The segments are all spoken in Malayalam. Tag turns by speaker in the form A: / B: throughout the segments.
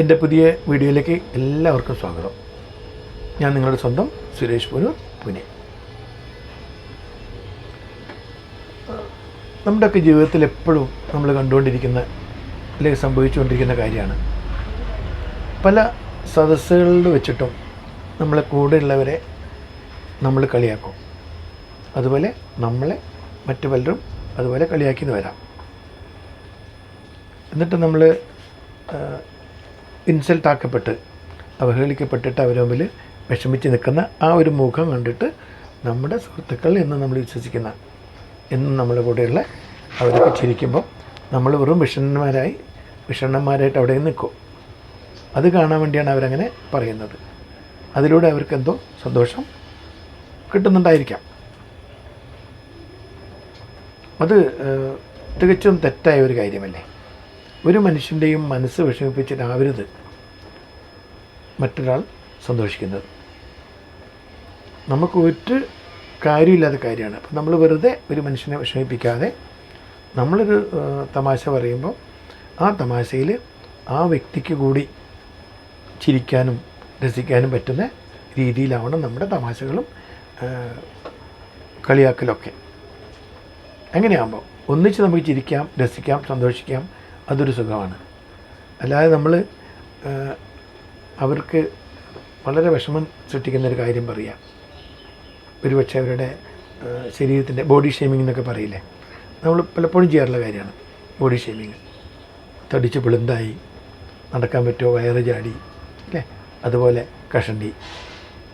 A: എന്റെ പുതിയ വീഡിയോയിലേക്ക് എല്ലാവർക്കും സ്വാഗതം. ഞാൻ നിങ്ങളുടെ സ്വന്തം സുരേഷ് പൂനൂർ പുനെ. നമ്മുടെയൊക്കെ ജീവിതത്തിൽ എപ്പോഴും നമ്മൾ കണ്ടുകൊണ്ടിരിക്കുന്ന അല്ലെങ്കിൽ സംഭവിച്ചുകൊണ്ടിരിക്കുന്ന കാര്യമാണ്. പല സദസ്സുകളിൽ വെച്ചിട്ടും നമ്മളെ കൂടെയുള്ളവരെ നമ്മൾ കളിയാക്കും. അതുപോലെ നമ്മളെ മറ്റു പലരും അതുപോലെ കളിയാക്കി വരാം. എന്നിട്ട് നമ്മൾ ഇൻസൾട്ടാക്കപ്പെട്ട് അവഹേളിക്കപ്പെട്ടിട്ട് അവരെ മുമ്പിൽ വിഷമിച്ച് നിൽക്കുന്ന ആ ഒരു മുഖം കണ്ടിട്ട് നമ്മുടെ സുഹൃത്തുക്കൾ എന്ന് നമ്മൾ വിശ്വസിക്കുന്ന എന്നും നമ്മുടെ കൂടെയുള്ള അവരൊക്കെ ചിരിക്കുമ്പോൾ നമ്മൾ വെറും വിഷണ്ണന്മാരായി വിഷണ്ണന്മാരായിട്ട് അവിടെ നിൽക്കും. അത് കാണാൻ വേണ്ടിയാണ് അവരങ്ങനെ പറയുന്നത്. അതിലൂടെ അവർക്ക് എന്തോ സന്തോഷം കിട്ടുന്നുണ്ടായിരിക്കാം. അത് തികച്ചും തെറ്റായ ഒരു കാര്യമല്ലേ? ഒരു മനുഷ്യന്റെയും മനസ്സ് വിഷമിപ്പിച്ചിട്ടാവരുത് മറ്റൊരാൾ സന്തോഷിക്കുന്നത്. നമുക്ക് ഒറ്റ കാര്യമില്ലാത്ത കാര്യമാണ്. അപ്പം നമ്മൾ വെറുതെ ഒരു മനുഷ്യനെ വിഷമിപ്പിക്കാതെ നമ്മളൊരു തമാശ പറയുമ്പോൾ ആ തമാശയിൽ ആ വ്യക്തിക്ക് കൂടി ചിരിക്കാനും രസിക്കാനും പറ്റുന്ന രീതിയിലാവണം നമ്മുടെ തമാശകളും കളിയാക്കലൊക്കെ. അങ്ങനെയാകുമ്പോൾ ഒന്നിച്ച് നമുക്ക് ചിരിക്കാം രസിക്കാം സന്തോഷിക്കാം അതൊരു സുഖമാണ്. അല്ലാതെ നമ്മൾ അവർക്ക് വളരെ വിഷമം സൃഷ്ടിക്കുന്ന ഒരു കാര്യം പറയാം. ഒരുപക്ഷെ അവരുടെ ശരീരത്തിന്റെ ബോഡി ഷേമിംഗ് എന്നൊക്കെ പറയില്ലേ? നമ്മൾ പലപ്പോഴും ചെയ്യാറുള്ള കാര്യമാണ് ബോഡി ഷേമിങ് തടിച്ച് പിളുന്തായി നടക്കാൻ പറ്റുമോ വയറ് ചാടി അല്ലേ? അതുപോലെ കഷണ്ടി.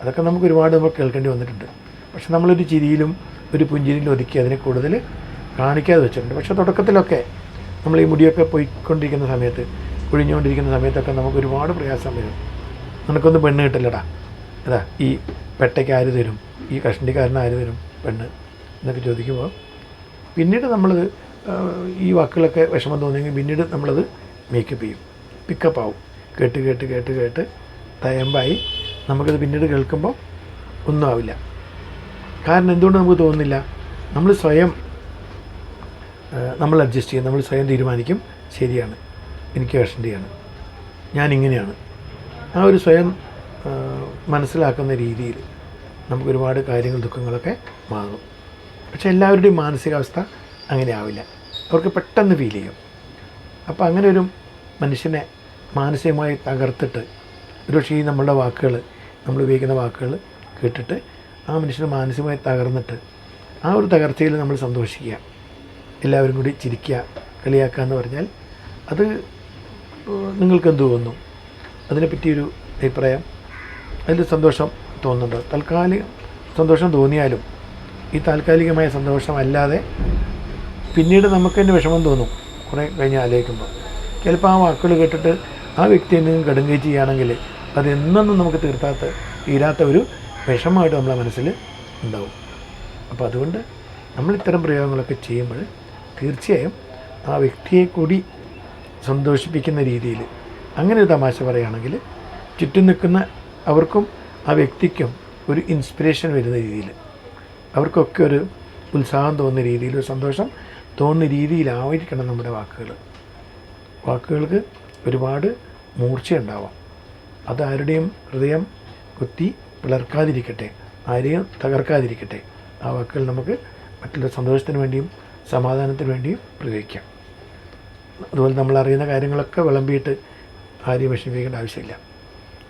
A: അതൊക്കെ നമുക്ക് ഒരുപാട് നമ്മൾ കേൾക്കേണ്ടി വന്നിട്ടുണ്ട്. പക്ഷെ നമ്മളൊരു ചിരിയിലും ഒരു പുഞ്ചിരിയിലും ഒതുക്കി അതിനെ കൂടുതൽ കാണിക്കാതെ വെച്ചിട്ടുണ്ട്. പക്ഷെ തുടക്കത്തിലൊക്കെ നമ്മൾ ഈ മുടിയൊക്കെ പോയിക്കൊണ്ടിരിക്കുന്ന സമയത്ത് കുഴിഞ്ഞുകൊണ്ടിരിക്കുന്ന സമയത്തൊക്കെ നമുക്ക് ഒരുപാട് പ്രയാസം വരും. നിനക്കൊന്നും പെണ്ണ് കിട്ടില്ലടാ. അതാ ഈ പെട്ടയ്ക്ക് ആര് തരും? ഈ കഷണ്ടിക്കാരന് ആര് തരും പെണ്ണ്? എന്നൊക്കെ ചോദിക്കുമ്പോൾ പിന്നീട് നമ്മൾ ഈ വാക്കുകളൊക്കെ വിഷമം തോന്നിയെങ്കിൽ പിന്നീട് നമ്മളത് മേക്കപ്പ് ചെയ്യും. പിക്കപ്പ് ആവും. കേട്ട് കേട്ട് കേട്ട് കേട്ട് തയമ്പായി നമുക്കത് പിന്നീട് കേൾക്കുമ്പോൾ ഒന്നും ആവില്ല. കാരണം എന്തുകൊണ്ട് നമുക്ക് തോന്നുന്നില്ല? നമ്മൾ സ്വയം നമ്മൾ അഡ്ജസ്റ്റ് ചെയ്യും നമ്മൾ സ്വയം തീരുമാനിക്കും. ശരിയാണ്. എനിക്ക് ഞാൻ ഇങ്ങനെയാണ് ആ ഒരു സ്വയം മനസ്സിലാക്കുന്ന രീതിയിൽ നമുക്ക് ഒരുപാട് കാര്യങ്ങൾ ദുഃഖങ്ങളൊക്കെ മാറും. പക്ഷെ എല്ലാവരുടെയും മാനസികാവസ്ഥ അങ്ങനെ ആവില്ല അവർക്ക് പെട്ടെന്ന് ഫീൽ ചെയ്യും. അപ്പോൾ അങ്ങനെ ഒരു മനുഷ്യനെ മാനസികമായി തകർത്തിട്ട് ഒരുപക്ഷെ ഈ നമ്മളുടെ വാക്കുകൾ നമ്മൾ ഉപയോഗിക്കുന്ന വാക്കുകൾ കേട്ടിട്ട് ആ മനുഷ്യനെ മാനസികമായി തകർന്നിട്ട് ആ ഒരു തകർച്ചയിൽ നമ്മൾ സന്തോഷിക്കുക. എല്ലാവരും കൂടി ചിരിക്കുക കളിയാക്കുക എന്ന് പറഞ്ഞാൽ അത് നിങ്ങൾക്കെന്ത് തോന്നുന്നു? അതിനെപ്പറ്റിയൊരു അഭിപ്രായം അതിൽ സന്തോഷം തോന്നുന്നുണ്ട് തൽക്കാലിക സന്തോഷം തോന്നിയാലും ഈ താൽക്കാലികമായ സന്തോഷമല്ലാതെ പിന്നീട് നമുക്ക് തന്നെ വിഷമം തോന്നും കുറേ കഴിഞ്ഞ് ആലോചിക്കുമ്പോൾ. ചിലപ്പോൾ ആ വാക്കുകൾ കേട്ടിട്ട് ആ വ്യക്തി എന്തെങ്കിലും കടുങ്കൈ ചെയ്യുകയാണെങ്കിൽ അതെന്നൊന്നും നമുക്ക് തീർത്താത്ത തീരാത്ത ഒരു വിഷമമായിട്ട് നമ്മളെ മനസ്സിൽ ഉണ്ടാവും. അപ്പോൾ അതുകൊണ്ട് നമ്മൾ ഇത്തരം പ്രയോഗങ്ങളൊക്കെ ചെയ്യുമ്പോൾ തീർച്ചയായും ആ വ്യക്തിയെ കൂടി സന്തോഷിപ്പിക്കുന്ന രീതിയിൽ. അങ്ങനെ ഒരു തമാശ പറയുകയാണെങ്കിൽ ചുറ്റും നിൽക്കുന്ന അവർക്കും ആ വ്യക്തിക്കും ഒരു ഇൻസ്പിറേഷൻ വരുന്ന രീതിയിൽ. അവർക്കൊക്കെ ഒരു ഉത്സാഹം തോന്നുന്ന രീതിയിൽ ഒരു സന്തോഷം തോന്നുന്ന രീതിയിലായിരിക്കണം നമ്മുടെ വാക്കുകൾ. വാക്കുകൾക്ക് ഒരുപാട് മൂർച്ചയുണ്ടാവാം. അത് ആരുടെയും ഹൃദയം കുത്തി പിളർക്കാതിരിക്കട്ടെ ആരെയും തകർക്കാതിരിക്കട്ടെ. ആ വാക്കുകൾ നമുക്ക് മറ്റുള്ള സന്തോഷത്തിന് വേണ്ടിയും സമാധാനത്തിന് വേണ്ടിയും പ്രയോഗിക്കാം. അതുപോലെ നമ്മൾ അറിയുന്ന കാര്യങ്ങളൊക്കെ വിളമ്പിയിട്ട് ആരെയും വിഷമിപ്പിക്കേണ്ട ആവശ്യമില്ല.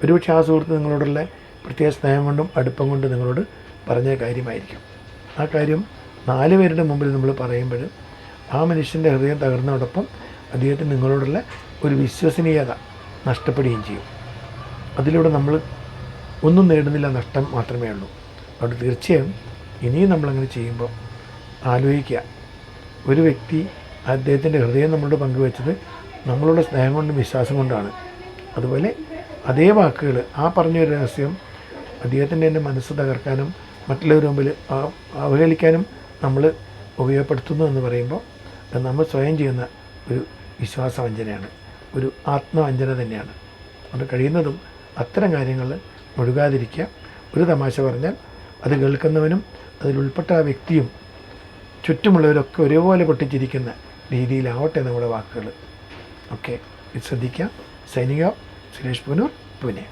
A: ഒരുപക്ഷെ ആ സുഹൃത്ത് നിങ്ങളോടുള്ള പ്രത്യേക സ്നേഹം കൊണ്ടും അടുപ്പം കൊണ്ടും നിങ്ങളോട് പറഞ്ഞ കാര്യമായിരിക്കും. ആ കാര്യം നാല് പേരുടെ മുമ്പിൽ നമ്മൾ പറയുമ്പോൾ ആ മനുഷ്യന്റെ ഹൃദയം തകർന്നതോടൊപ്പം അദ്ദേഹത്തിന് നിങ്ങളോടുള്ള ഒരു വിശ്വസനീയത നഷ്ടപ്പെടുകയും ചെയ്യും. അതിലൂടെ നമ്മൾ ഒന്നും നേടുന്നില്ല നഷ്ടം മാത്രമേ ഉള്ളൂ. അതുകൊണ്ട് തീർച്ചയായും ഇനിയും നമ്മളങ്ങനെ ചെയ്യുമ്പോൾ ആലോചിക്കുക. ഒരു വ്യക്തി അദ്ദേഹത്തിന്റെ ഹൃദയം നമ്മളോട് പങ്കുവച്ചത് നമ്മളുടെ സ്നേഹം കൊണ്ടും വിശ്വാസം കൊണ്ടാണ്. അതുപോലെ അതേ വാക്കുകൾ ആ പറഞ്ഞൊരു രഹസ്യം അദ്ദേഹത്തിന്റെ തന്നെ മനസ്സ് തകർക്കാനും മറ്റുള്ളവരുടെ മുമ്പിൽ അവഹേളിക്കാനും നമ്മൾ ഉപയോഗപ്പെടുത്തുന്നു എന്ന് പറയുമ്പോൾ അത് നമ്മൾ സ്വയം ചെയ്യുന്ന ഒരു വിശ്വാസവഞ്ചനയാണ്. ഒരു ആത്മവഞ്ചന തന്നെയാണ്. അതുകൊണ്ട് കഴിയുന്നതും അത്തരം കാര്യങ്ങൾ മുഴുകാതിരിക്കുക. ഒരു തമാശ പറഞ്ഞാൽ അത് കേൾക്കുന്നവനും അതിലുൾപ്പെട്ട ആ വ്യക്തിയും ചുറ്റുമുള്ളവരൊക്കെ ഒരേപോലെ പൊട്ടിച്ചിരിക്കുന്ന രീതിയിലാവട്ടെ നമ്മുടെ വാക്കുകൾ ഓക്കെ ശ്രദ്ധിക്കാം. സൈനിക സുരേഷ് പുനൂർ പൂനെ.